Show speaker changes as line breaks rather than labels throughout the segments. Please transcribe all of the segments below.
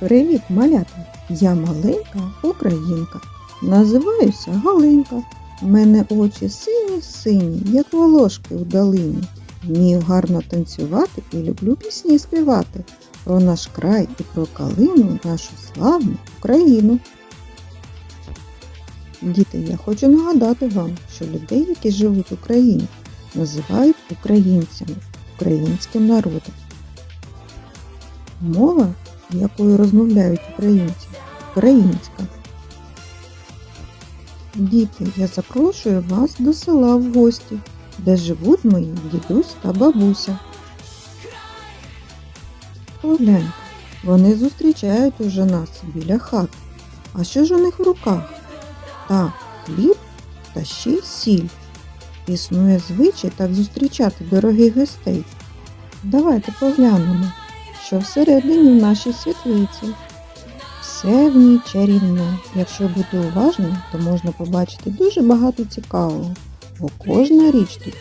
Привіт, малята! Я маленька українка. Називаюся Галинка. В мене очі сині-сині, як волошки у долині. Вмію гарно танцювати і люблю пісні співати про наш край і про калину, нашу славну Україну. Діти, я хочу нагадати вам, що людей, які живуть в Україні, називають українцями, українським народом. Мова, якою розмовляють українці, українська. Діти, я запрошую вас до села в гості, де живуть мої дідусь та бабуся. Погляньте, вони зустрічають уже нас біля хат. А що ж у них в руках? Так, хліб та ще й сіль. Існує звичай так зустрічати дорогих гостей. Давайте поглянемо, що всередині в нашій світлиці. Все в ній чарівне. Якщо бути уважним, то можна побачити дуже багато цікавого, бо кожна річ тут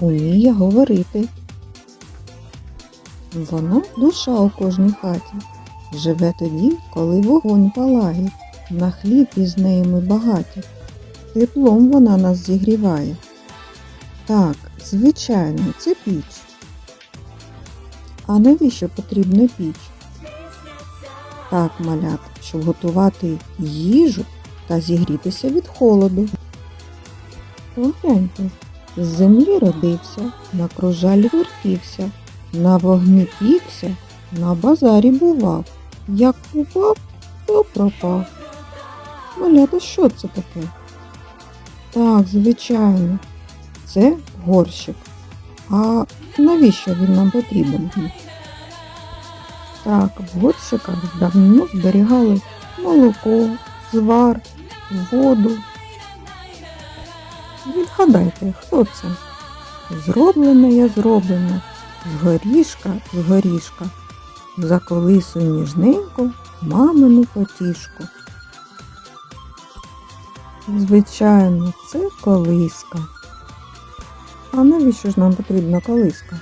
уміє говорити. Вона душа у кожній хаті. Живе тоді, коли вогонь палає. На хліб із нею ми багаті. Теплом вона нас зігріває. Так, звичайно, це піч. А навіщо потрібна піч? Так, малят, щоб готувати їжу та зігрітися від холоду. Погляньте, з землі родився, на кружалі вертівся, на вогні пікся, на базарі бував. Як упав, то пропав. Малята, що це таке? Так, звичайно, це горщик. А навіщо він нам потрібен? Так, в горщиках давно зберігали молоко, звар, воду. Відгадайте, хто це? Зроблене я зроблено, з горішка, з горішка, заколисую ніжненько мамину потішку. Звичайно, це колиска. А навіщо ж нам потрібна колиска?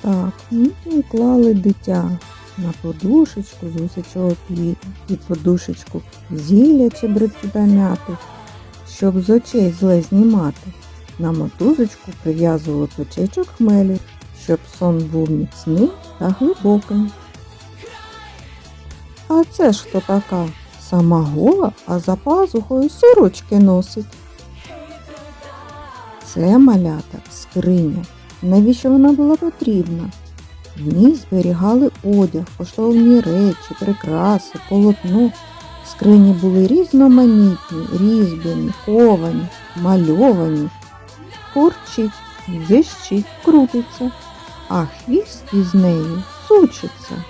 Так, ми клали дитя на подушечку з гусячого пліта і подушечку зілля чебрецю та мяти, щоб з очей зле знімати. На мотузочку прив'язували печечок хмелю, щоб сон був міцним та глибоким. А це ж хто така? Сама гола, а за пазухою сорочки носить. Це малята скриня. Навіщо вона була потрібна? В ній зберігали одяг, коштовні речі, прикраси, полотно. Скрині були різноманітні, різьблені, ковані, мальовані. Курчить, дзищить, крутиться, а хвіст із нею сучиться.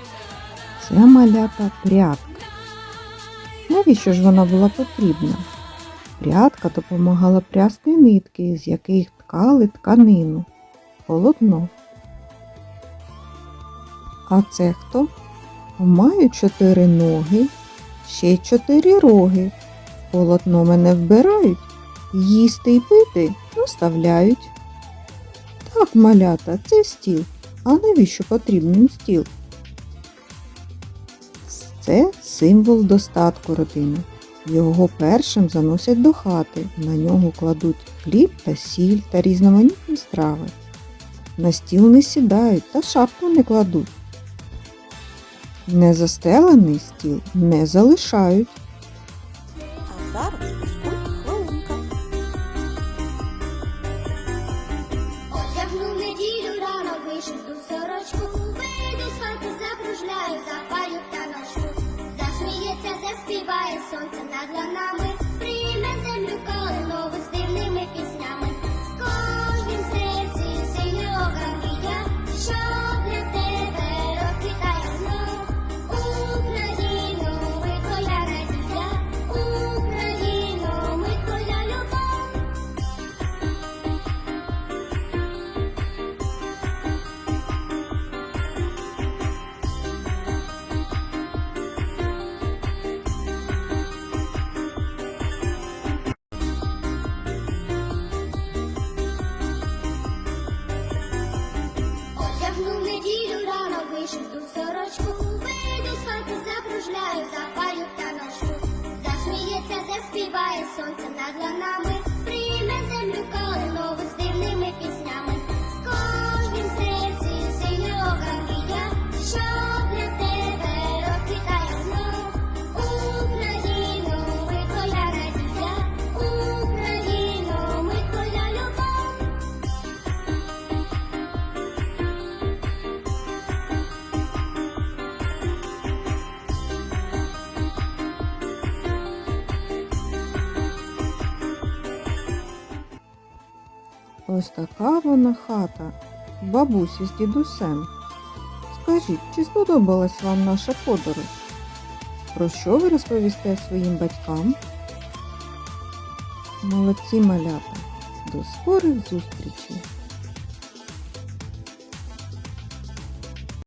Це малята прядка. Навіщо ж вона була потрібна? Прядка допомагала прясти нитки, з яких ткали тканину, полотно. А це хто? Маю чотири ноги, ще чотири роги. В полотно мене вбирають, їсти й пити наставляють. Так, малята, це стіл. А навіщо потрібен стіл? Це символ достатку родини. Його першим заносять до хати. На нього кладуть хліб та сіль та різноманітні страви. На стіл не сідають та шапку не кладуть. Незастелений стіл не залишають.
Adlan Namir.
Ось така вона хата, бабусі з дідусем. Скажіть, чи сподобалась вам наша подорож? Про що ви розповісте своїм батькам? Молодці малята! До скорих зустрічей!